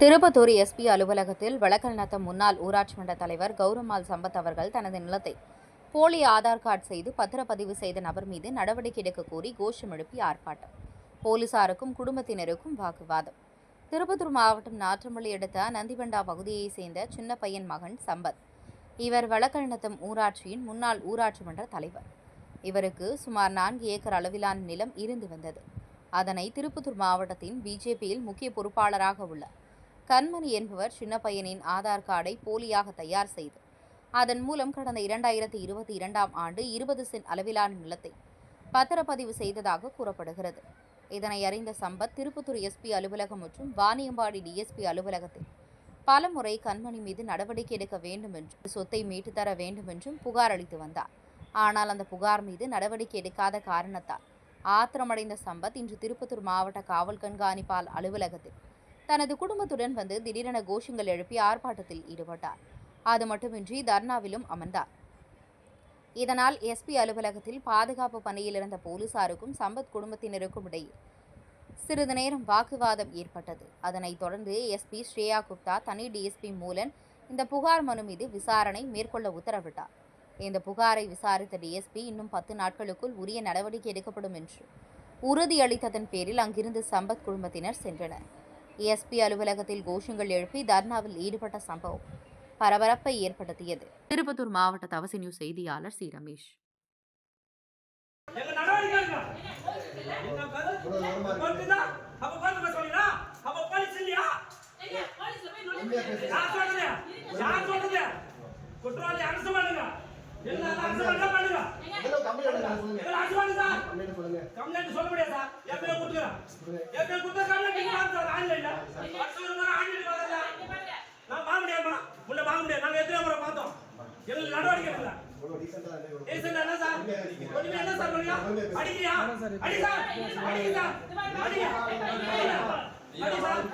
Tirupattur SP அலுவலகத்தில் வழக்கறிஞத்த முன்னாள் ஊராட்சி மன்ற தலைவர் கௌரம்மாள் சம்பத் அவர்கள் தனது நிலத்தை போலி ஆதார் கார்டு செய்து பத்திரப்பதிவு செய்த நபர் மீது நடவடிக்கை எடுக்க கோரி கோஷம் எழுப்பி ஆர்ப்பாட்டம். போலீசாருக்கும் குடும்பத்தினருக்கும் வாக்குவாதம். திருப்பத்தூர் மாவட்டம் நாற்றமல்லி அடுத்த நந்திவண்டா பகுதியைச் சேர்ந்த சின்ன பையன் மகன் சம்பத். இவர் வழக்கறிஞத்தம் ஊராட்சியின் முன்னாள் ஊராட்சி மன்ற தலைவர். இவருக்கு சுமார் நான்கு ஏக்கர் அளவிலான நிலம் இருந்து வந்தது. அதனை திருப்பத்தூர் மாவட்டத்தின் பிஜேபியில் முக்கிய பொறுப்பாளராக உள்ள கண்மணி என்பவர் சின்ன பையனின் ஆதார் கார்டை போலியாக தயார் செய்து அதன் மூலம் கடந்த இரண்டாயிரத்தி இருபத்தி இரண்டாம் ஆண்டு இருபது சென்ட் அளவிலான நிலத்தை பத்திரப்பதிவு செய்ததாக கூறப்படுகிறது. இதனை அறிந்த சம்பத் திருப்பத்தூர் எஸ்பி அலுவலகம் மற்றும் வாணியம்பாடி டிஎஸ்பி அலுவலகத்தில் பலமுறை கண்மணி மீது நடவடிக்கை எடுக்க வேண்டும் என்றும் சொத்தை மீட்டு தர வேண்டும் என்றும் புகார் அளித்து வந்தார். ஆனால் அந்த புகார் மீது நடவடிக்கை எடுக்காத காரணத்தால் ஆத்திரமடைந்த சம்பத் இன்று திருப்பத்தூர் மாவட்ட காவல் கண்காணிப்பால் அலுவலகத்தில் தனது குடும்பத்துடன் வந்து திடீரென கோஷங்கள் எழுப்பி ஆர்ப்பாட்டத்தில் ஈடுபட்டார். அது மட்டுமின்றி தர்ணாவிலும் அமர்ந்தார். இதனால் எஸ்பி அலுவலகத்தில் பாதுகாப்பு பணியில் இருந்த போலீசாருக்கும் சம்பத் குடும்பத்தினருக்கும் இடையே சிறிது நேரம் வாக்குவாதம் ஏற்பட்டது. அதனைத் தொடர்ந்து எஸ்பி ஸ்ரேயா குப்தா தனி டிஎஸ்பி மூலன் இந்த புகார் மனு மீது விசாரணை மேற்கொள்ள உத்தரவிட்டார். இந்த புகாரை விசாரித்த டிஎஸ்பி இன்னும் பத்து நாட்களுக்குள் உரிய நடவடிக்கை எடுக்கப்படும் என்று உறுதியளித்ததன் பேரில் அங்கிருந்து சம்பத் குடும்பத்தினர் சென்றனர். எஸ்பி அலுவலகத்தில் கோஷங்கள் எழுப்பி தர்ணாவில் ஈடுபட்ட சம்பவம் பரபரப்பை ஏற்படுத்தியது. திருப்பத்தூர் மாவட்ட தவசி நியூஸ் செய்தியாளர் சி. ரமேஷ். எங்க நடவடிக்கை எடுங்க. என்ன பதில்? கொண்டுதா? அப்ப கொண்டு சொல்லிடா? அப்ப போலீஸ் இல்லையா? யார் சொல்றது? யார் சொல்றது? குற்றவாளி அரசு பண்ணுங்க. எல்லாரும் அரசு பண்ணா பண்ணுங்க. எங்களை அரசு பண்ணுங்க. கம்ப்ளைண்ட் சொல்ல முடியாது சார். எப்பயோ கொடுத்துக்கிறேன். எப்பயோ கொடுத்த கம்ப்ளைண்ட் நீங்க வாங்க சார் ஆன்லைன்ல. அடுத்த ஒரு முறை ஆன்லைன்ல வரல. நான் வாங்க முடியாதுமா? உள்ள வாங்க முடியாது. நாங்க எத்தனை முறை பார்த்தோம். எங்களுக்கு நடவடிக்கை எடுக்கல. ஏசன் என்ன சார்? ஒண்ணுமே என்ன சார் பண்ணீங்க? அடிக்கிறியா? அடி சார். அடிங்க சார். அடிங்க. அடி சார்.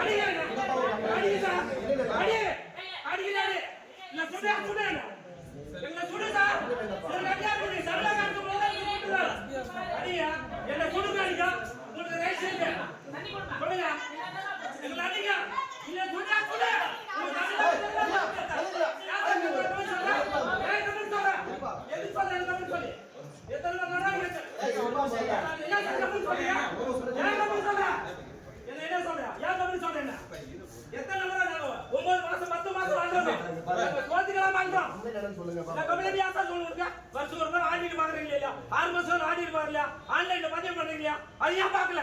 அடிங்க. அடிங்க சார். அடி. அடிக்கிறாரு. இல்ல சுடு, சுடு. எங்களை சுடு சார். எங்களை ரெடியா பண்ணி சரளா காட்டு போதா இங்க கூட்டுறாரு. அடிங்க. என்னை சுடுங்க அடிங்க. உங்களுக்கு ரைட் செய்யுங்க. சொல்லுங்க. எங்களை அடிங்க. இல்ல சுடுடா, சுடு. உங்க தமிழ்நாட்டுல யார் சார் நீங்க தமிழ் சொல்றா? ஏன் தமிழ் சொல்றா? எதுக்கு சொல்ற எனக்கு தமிழ் சொல்லு. எத்தனை நாள் நடவடிக்கை எடுத்த? ஏன் சார் தமிழ் சொல்றியா? ஏன் தமிழ் சொல்ற? என்ன என்ன சொல்ற? ஏன் தமிழ் சொல்ற என்ன? எத்தனை முறை நாங்க ஒன்பது மாசம், பத்து மாசம் வாழ்ந்தோம். நாங்க தோத்துக்கலாம் வாழ்ந்தோம். நான் கம்ப்ளைண்ட் ஏன் சார் சொல்ல முடியுங்க? வருஷம் ஒரு முறை ஆடிட்டு பார்க்கறீங்களா இல்லையா? ஆறு மாசம் ஒரு ஆடிட்டு பார்க்கலையா? ஆன்லைன்ல பதிவு பண்றீங்களா? அது ஏன் பார்க்கல?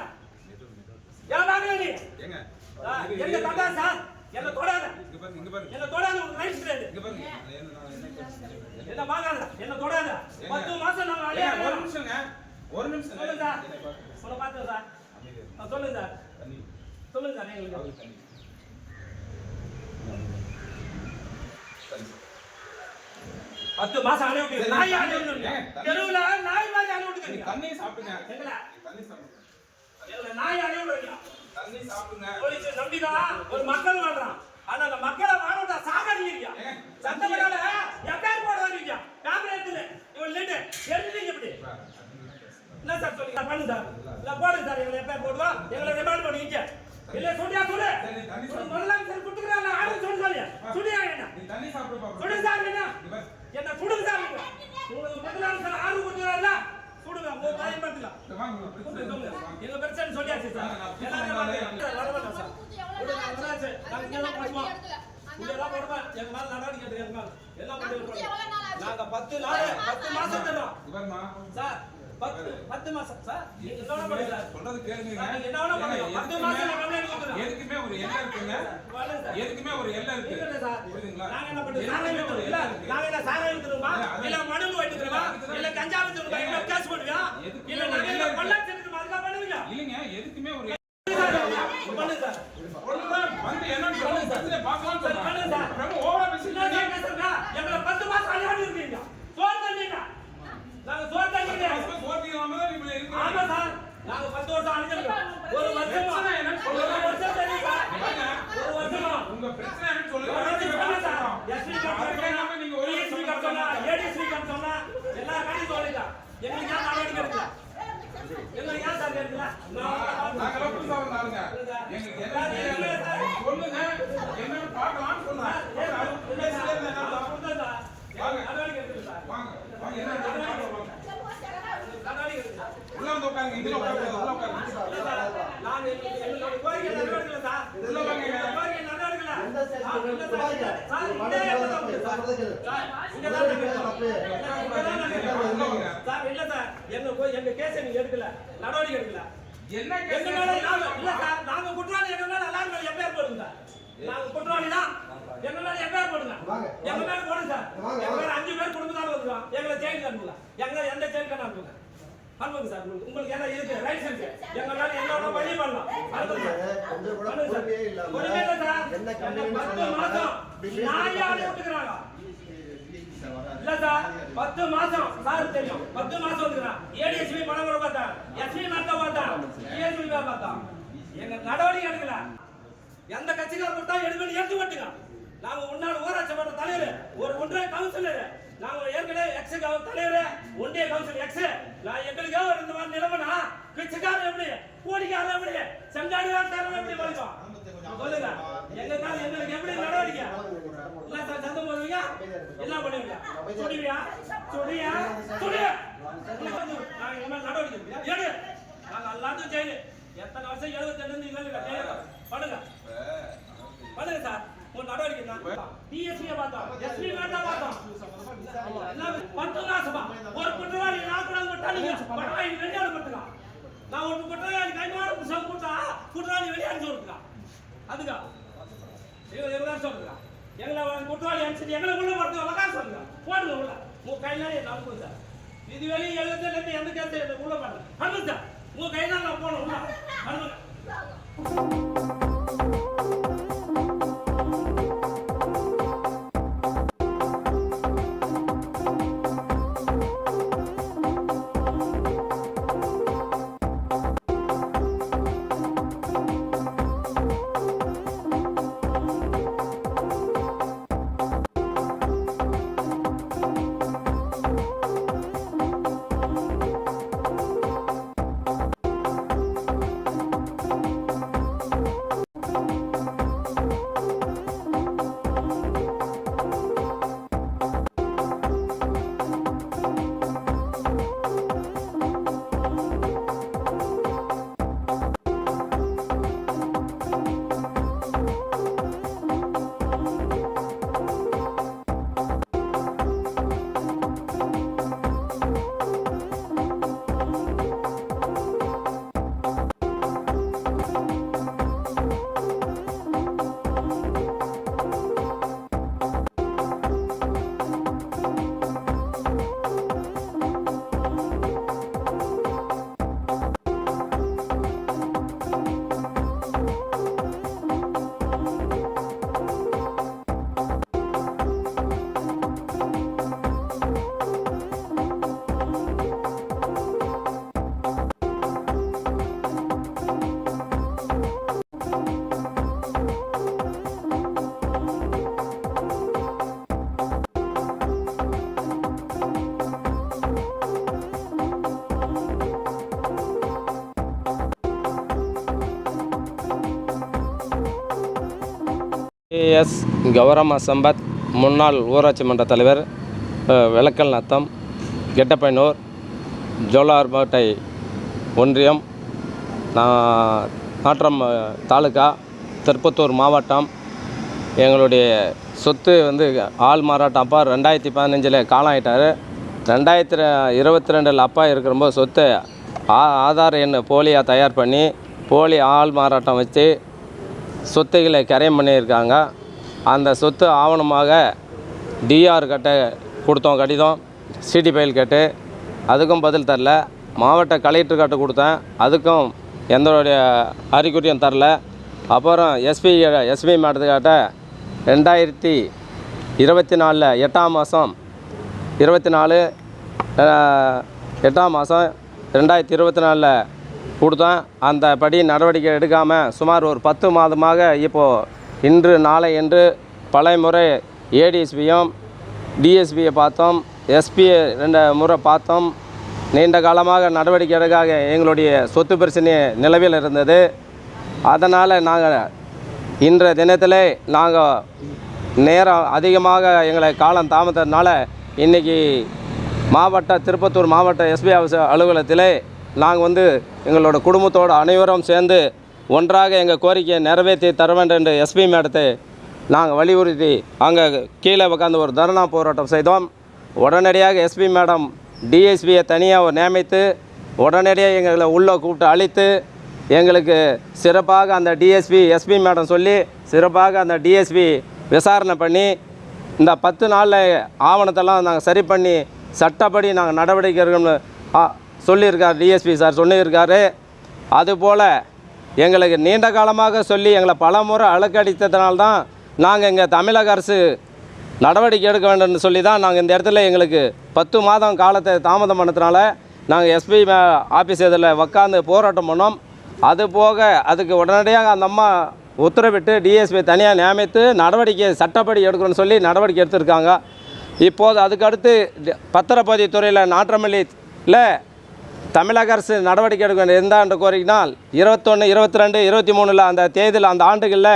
ஏன் பார்க்கல நீ? ஏங்க ஆ, எங்க தந்தா சார்? என்னை தொடாத. இங்க பாருங்க இங்க பாருங்க என்னை தொடாத, உனக்கு rights கிடையாது. இங்க பாருங்க என்ன நான் என்ன கேட்கிறேன்? என்ன வாங்காத, என்ன தொடாத. பத்து மாசம் நாங்க அழியா ஏங்க, ஒரு நிமிஷங்க ஒரு நிமிஷம் சொல்லுங்க சார். உன்னை பார்த்தேன் சார். ஆ, சொல்லுங்க சார். தண்ணி சொல்லுங்க சார் எங்களுக்கு. அவருக்கு தண்ணி தண்ணி பத்து மாசம் அலைய விட்டுருக்கீங்க. நாய். ஏங்க, தண்ணி- தெருவுல நாய் மாதிரி நீங்க விட்டுருக்கீங்க. தண்ணி சாப்பிடுங்க எங்களை, தண்ணி சாப்பிடுங்க நாய் அலைய விட்டுருக்கீங்க. தண்ணி சாப்பிடுங்க போலீஸை நம்பிதான் ஒரு மக்கள் வாழ்றான். ஆனா அந்த மக்களை வாழவிட்டா சாகடிக்கிறீங்க. ஏங்க. சட்டமன்றால எஃப்ஐஆர் போட வரீங்க. கேமரா எடுத்துன்னு. இவன் lead. எழுதிட்டீங்க இப்படி. என்ன சார் சொல்றீங்க? பண்ணுங்க சார். இல்ல போடுங்க சார். எங்களை எஃப்ஐஆர் போடுவா. எங்களை ரிமாண்ட் பண்ணுவீங்க. இல்ல. சரி, தண்ணி ஒரு சாப்பிடு. முதலமைச்சர் கொடுத்துக்கிறாங்க. ஆர்டர் சொல்லு சொல்லியா. சொல்லியா என்ன? சுடுங்க சார் என்ன? என்ன சுடுங்க சார். உங்களுக்கு முதலமைச்சர் ஆர்டர் கொடுத்துக்கிறாருல? சுடுங்க. உங்க. சொல்லுங்க. வாங்க. எங்க பிரச்சனை சொல்லியாச்சு சார். எல்லாரும். Sir, sir. விடுங்க, வராச்சு. நாங்க இங்கெல்லாம் போடுவோம். இங்கெல்லாம் போடுவோம். எங்க மேல நடவடிக்கை எடுங்க, எங்க மேல. எல்லாம் வைப்போம். நாங்க பத்து நாள், பத்து மாசம் பாருமா சார், பத்து- பத்து மாசம் சார். நீங்க என்ன வேணா பண்ணுங்க சார். சொல்றது கேளுங்க நீங்க என்ன வேணா பண்ணுங்க. பத்து மாசம் நான் complaint கொடுக்குறேன். எதுக்குமே ஒரு எல்லை இருக்குங்க. எதுக்குமே ஒரு எல்லை இருக்கு. புரியுதுங்களா நாங்க என்ன வித்துருவோம். எல்லை இல்ல, நாங்க என்ன சாராயம் வித்துருவோமா? இல்ல, மணல்? அதுக்குதான் இல்ல கஞ்சா வித்துருவோமா? இல்ல கேஸ் போடுவியா? எங்களுக்கு ஏன் நடவடிக்கை எடுக்கல? எங்களுக்கு ஏன் சார் எடுக்கல நாங்களாம் புதுசா வந்தாருங்க எங்களுக்கு என்ன சொல்லுங்க. என்னன்னு பார்க்கலாம்னு சொன்னாங்க உள்ள நான் எங்க கேஸ் நீங்க எடுக்கல நடவடிக்கை எடுக்கல என்ன எங்க மேல இல்ல சார். நாங்க குற்றவாளி எங்க மேல எல்லாரும் மேல எஃப்ஐஆர் போடுங்க. நாங்க குற்றவாளி தான் எங்க மேல போடுங்க எங்க மேல போடுங்க சார் எங்க மேல அஞ்சு பேர் குடும்பத்தால வந்துருவான். எங்களை ஜெயிலுக்கு அனுப்பலாம் எங்க எந்த ஜெயிலுக்கு அனுப்புங்க. அனுப்புங்க சார் உங்களுக்கு என்ன இருக்கு? ரைட்ஸ் இருக்கு எங்க மேல என்ன வழி பண்ணலாம். அனுப்புங்க கொஞ்சம் கூட பண்ணுங்க சார். பொறுமையே இல்லாம பொறுமையே இல்ல சார். என்ன என்ன கம்ப்ளைண்ட் பத்து மாசம். நாயாடி விட்டுக்கிறாங்க இல்ல சார். பத்து மாசம். சார் தெரியும். பத்து மாசம் வந்துக்கிறான் ஏடிஎஸ்பி பணம் கூட பார்த்தா எஸ்பி மேட்ட பார்த்தா டிஎஸ்பி பார்த்தா எங்க நடவடிக்கை எடுக்கல. எந்த கட்சிக்கார கொடுத்தா எடுக்கணும் ஏற்று மாட்டுங்க நாங்க முன்னாள் ஊராட்சி மன்ற தலைவர் ஒரு ஒன்றிய கவுன்சிலர் நாங்க ஏற்கனவே எக்ஸ் தலைவர். ஒன்றிய கவுன்சிலர் எக்ஸ் நான் எங்களுக்காக இந்த மாதிரி நிலைமைனா பிச்சைக்காரன் எப்படி? கோடிக்காரன் எப்படி? செங்காடிக்காரன் எப்படி வலிக்கும் சொல்லுங்க. எங்க கால எங்களுக்கு எப்படி நடவடிக்கை? இல்ல சார் சத்தம் போடுவீங்க? என்ன பண்ணுவீங்க. சுடுவியா சுடியா சுடியா நாங்க என்ன நடவடிக்கை எடுப்பீங்க? எடு. நாங்க எல்லாத்தையும் ஜெயிலு எத்தனை வருஷம் எழுபத்தி ரெண்டு இருந்து இல்ல பண்ணுங்க. பண்ணுங்க சார். ஒரு நடவடிக்கை தான். டிஎஸ்பியை பார்த்தோம். எஸ்பி மேட்டா பார்த்தோம். எல்லாமே பத்து ஒரு குற்றவாளி நான் கூட விட்டா நீங்க வெளியாடு நான் ஒரு குற்றவாளி கைமாட புத்தகம் கொடுத்தா குற்றவாளி வெளியாடு சொல்லுங்க அதுக்கா எங்களை எவ்வளோ எங்களை குற்றவாளி அனுப்பிச்சு எங்களை உள்ள போறது வகா சொல்லுங்க போடுங்க உள்ள உங்க கையில என்ன சார் இது வெளியே எந்த கேஸ் உள்ள பண்ணுங்க அனுப்புங்க சார் உங்க கையில நான் போனோம் உள்ள அனுப்புங்க ஏஎஸ் கௌரம் சம்பத் முன்னாள் ஊராட்சி மன்ற தலைவர் விளக்கல் நத்தம் கெட்டப்பயனூர் ஜோலார்பேட்டை ஒன்றியம் நான் நாற்றம் தாலுக்கா திருப்பத்தூர் மாவட்டம். எங்களுடைய சொத்து வந்து ஆள் மாறாட்டம் அப்பா ரெண்டாயிரத்தி பதினஞ்சில் காலம் ஆயிட்டார் ரெண்டாயிரத்தி இருபத்தி ரெண்டில் அப்பா இருக்கிறம்போது சொத்து ஆ ஆதார் எண் போலியாக தயார் பண்ணி போலி ஆள் மாறாட்டம் வச்சு சொத்துகளை கரையம் பண்ணியிருக்காங்க. அந்த சொத்து ஆவணமாக டிஆர் கட்ட கொடுத்தோம் கடிதம். சிடி ஃபைல் கேட்டு. அதுக்கும் பதில் தரல. மாவட்ட கலெக்டர் கட்ட கொடுத்தேன். அதுக்கும் எந்தோடைய அறிகுறியும் தரல. அப்புறம் எஸ்பி எஸ்பி மேடத்துக்காட்ட ரெண்டாயிரத்தி இருபத்தி நாலில் எட்டாம் மாதம் இருபத்தி நாலு எட்டாம் மாதம் ரெண்டாயிரத்தி இருபத்தி நாலில் கொடுத்தோம். அந்த படி நடவடிக்கை எடுக்காமல் சுமார் ஒரு பத்து மாதமாக இப்போது இன்று நாளை என்று பல முறை ஏடிஎஸ்பியும் டிஎஸ்பியை பார்த்தோம். எஸ்பியை ரெண்டு முறை பார்த்தோம். நீண்ட காலமாக நடவடிக்கை எடுக்காக எங்களுடைய சொத்து பிரச்சனை நிலவில் இருந்தது. அதனால் நாங்கள் இன்றைய தினத்தில் நாங்கள் நேரம் அதிகமாக எங்களை காலம் தாமதத்தினால இன்றைக்கி மாவட்ட திருப்பத்தூர் மாவட்ட எஸ்பி ஆஃபீஸ் அலுவலகத்திலே நாங்கள் வந்து எங்களோட குடும்பத்தோடு அனைவரும் சேர்ந்து ஒன்றாக எங்கள் கோரிக்கையை நிறைவேற்றி தர வேண்டும் என்று எஸ்பி மேடத்தை நாங்கள் வலியுறுத்தி அங்கே கீழே உட்காந்து ஒரு தர்ணா போராட்டம் செய்தோம். உடனடியாக எஸ்பி மேடம் டிஎஸ்பியை தனியாக நியமித்து உடனடியாக எங்களை உள்ளே கூப்பிட்டு அழைத்து எங்களுக்கு சிறப்பாக அந்த டிஎஸ்பி எஸ்பி மேடம் சொல்லி சிறப்பாக அந்த டிஎஸ்பி விசாரணை பண்ணி இந்த பத்து நாளில் ஆவணத்தெல்லாம் நாங்கள் சரி பண்ணி சட்டப்படி நாங்கள் நடவடிக்கை எடுக்கணும்னு ஆ, சொல்லியிருக்கார் டிஎஸ்பி சார் சொல்லியிருக்காரு. அதுபோல் எங்களுக்கு நீண்ட காலமாக சொல்லி எங்களை பல முறை அழுக்கடித்ததுனால்தான் நாங்கள் இங்கே தமிழக அரசு நடவடிக்கை எடுக்க வேண்டும்னு சொல்லி தான் நாங்கள் இந்த இடத்துல எங்களுக்கு பத்து மாதம் காலத்தை தாமதம் பண்ணதுனால நாங்கள் எஸ்பி ஆஃபீஸ் இதில் உக்காந்து போராட்டம் பண்ணோம். அது போக அதுக்கு உடனடியாக அந்த அம்மா உத்தரவிட்டு டிஎஸ்பி தனியாக நியமித்து நடவடிக்கை சட்டப்படி எடுக்கணும்னு சொல்லி நடவடிக்கை எடுத்திருக்காங்க. இப்போது அதுக்கடுத்து பத்திரப்பதிவு துறையில் நாற்றமல்லியில் தமிழக அரசு நடவடிக்கை எடுக்க வேண்டிய எந்த ஆண்டு கோரிக்கைனால் இருபத்தொன்று இருபத்தி ரெண்டு இருபத்தி மூணில் அந்த தேதியில் அந்த ஆண்டுகளில்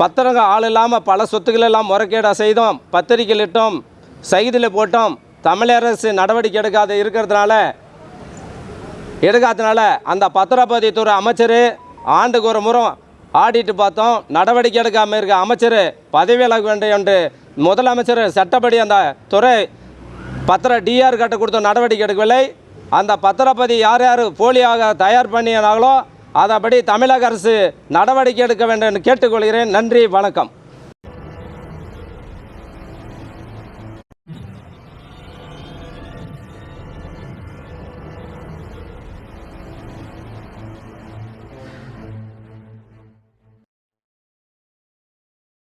பத்திரங்க ஆள் இல்லாமல் பல சொத்துக்கள் எல்லாம் முறைகேடாக செய்தோம் பத்திரிக்கையில் இட்டோம் செய்தியில் போட்டோம். தமிழக அரசு நடவடிக்கை எடுக்காத இருக்கிறதுனால எடுக்காதனால அந்த பத்திரப்பதிவுத்துறை அமைச்சர் ஆண்டுக்கு ஒரு முறை ஆடிட்டு பார்த்தோம். நடவடிக்கை எடுக்காமல் இருக்க அமைச்சர் பதவி விலக வேண்டும் என்று முதலமைச்சர் சட்டப்படி அந்த துறை பத்திர டிஆர் கட்ட கொடுத்த நடவடிக்கை எடுக்கவில்லை. அந்த பத்திரப்பதி யார் யார் போலியாக தயார் பண்ணினாங்களோ அதைப்படி தமிழக அரசு நடவடிக்கை எடுக்க வேண்டும் என்று கேட்டுக்கொள்கிறேன். நன்றி வணக்கம்.